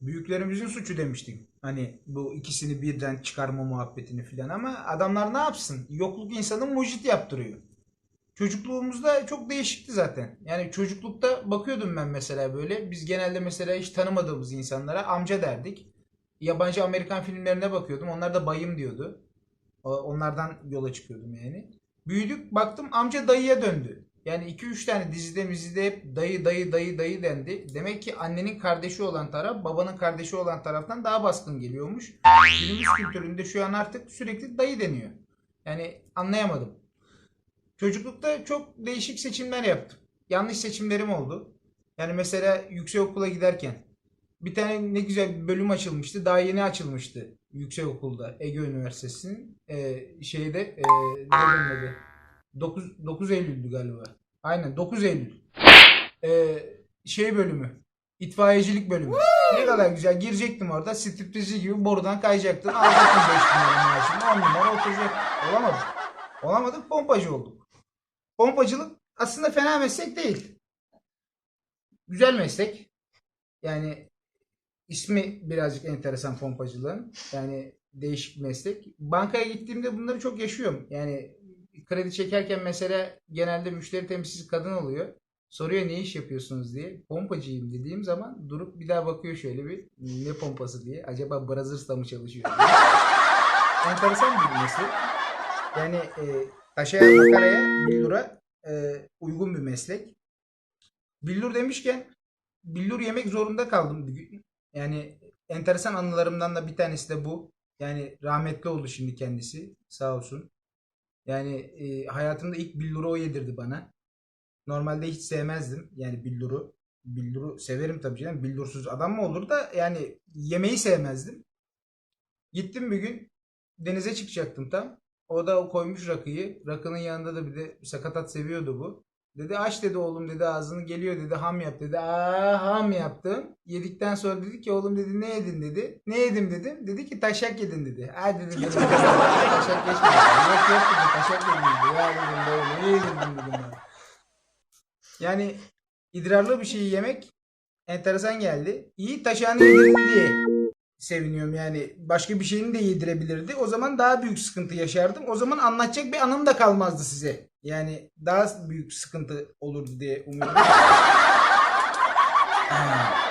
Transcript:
Büyüklerimizin suçu demiştik. Hani bu ikisini birden çıkarma muhabbetini filan ama adamlar ne yapsın? Yokluk insanın mucit yaptırıyor. Çocukluğumuzda çok değişikti zaten. Yani çocuklukta bakıyordum ben mesela böyle. Biz genelde mesela hiç tanımadığımız insanlara amca derdik. Yabancı Amerikan filmlerine bakıyordum. Onlar da bayım diyordu. Onlardan yola çıkıyordum yani. Büyüdük baktım amca dayıya döndü. Yani 2-3 tane dizide mizide hep dayı dayı dayı dayı dendi. Demek ki annenin kardeşi olan taraf babanın kardeşi olan taraftan daha baskın geliyormuş. Günümüz kültüründe şu an artık sürekli dayı deniyor. Yani anlayamadım. Çocuklukta çok değişik seçimler yaptım. Yanlış seçimlerim oldu. Yani mesela yüksek okula giderken bir tane ne güzel bir bölüm açılmıştı. Daha yeni açılmıştı yüksek okulda Ege Üniversitesi'nin Ee, şeyde ee, ne? 9, 9 Eylül'dü galiba. Aynen 9 Eylül. Ee, şey bölümü. İtfaiyecilik bölümü. Ne kadar güzel. Girecektim orada. Striptizci gibi borudan kayacaktım. Alacaktım 5 numara maaşını. 10 numara oturacak. Olamadık. Olamadık. Pompacı olduk. Pompacılık aslında fena meslek değil. Güzel meslek. Yani ismi birazcık enteresan pompacılığın. Yani değişik meslek. Bankaya gittiğimde bunları çok yaşıyorum. Yani kredi çekerken mesela genelde müşteri temsilcisi kadın oluyor. Soruyor ne iş yapıyorsunuz diye. Pompacıyım dediğim zaman durup bir daha bakıyor şöyle bir ne pompası diye. Acaba Brothers'ta mı çalışıyor. Enteresan bir meslek. Yani e, taşaya makaraya billura e, uygun bir meslek. Billur demişken billur yemek zorunda kaldım. Yani enteresan anılarımdan da bir tanesi de bu. Yani rahmetli oldu şimdi kendisi. Sağ olsun. Yani e, hayatımda ilk billuru o yedirdi bana. Normalde hiç sevmezdim yani billuru. Billuru severim tabii canım. Billursuz adam mı olur da yani yemeği sevmezdim. Gittim bir gün denize çıkacaktım tam. O da koymuş rakıyı. Rakının yanında da bir de sakatat seviyordu bu. Dedi aç dedi oğlum dedi ağzını geliyor dedi ham yap dedi. Aa ham yaptım. Yedikten sonra dedi ki oğlum dedi ne yedin dedi. Ne yedim dedim. Dedi ki taşak yedin dedi. Ha dedim dedim. taşak geçmedi. Yok dedi yedim dedi. Ya dedim böyle ne yedin dedim. ben. Yani idrarlı bir şeyi yemek enteresan geldi. İyi taşağını yedirdi diye seviniyorum yani. Başka bir şeyini de yedirebilirdi. O zaman daha büyük sıkıntı yaşardım. O zaman anlatacak bir anım da kalmazdı size. Yani daha büyük sıkıntı olurdu diye umuyorum.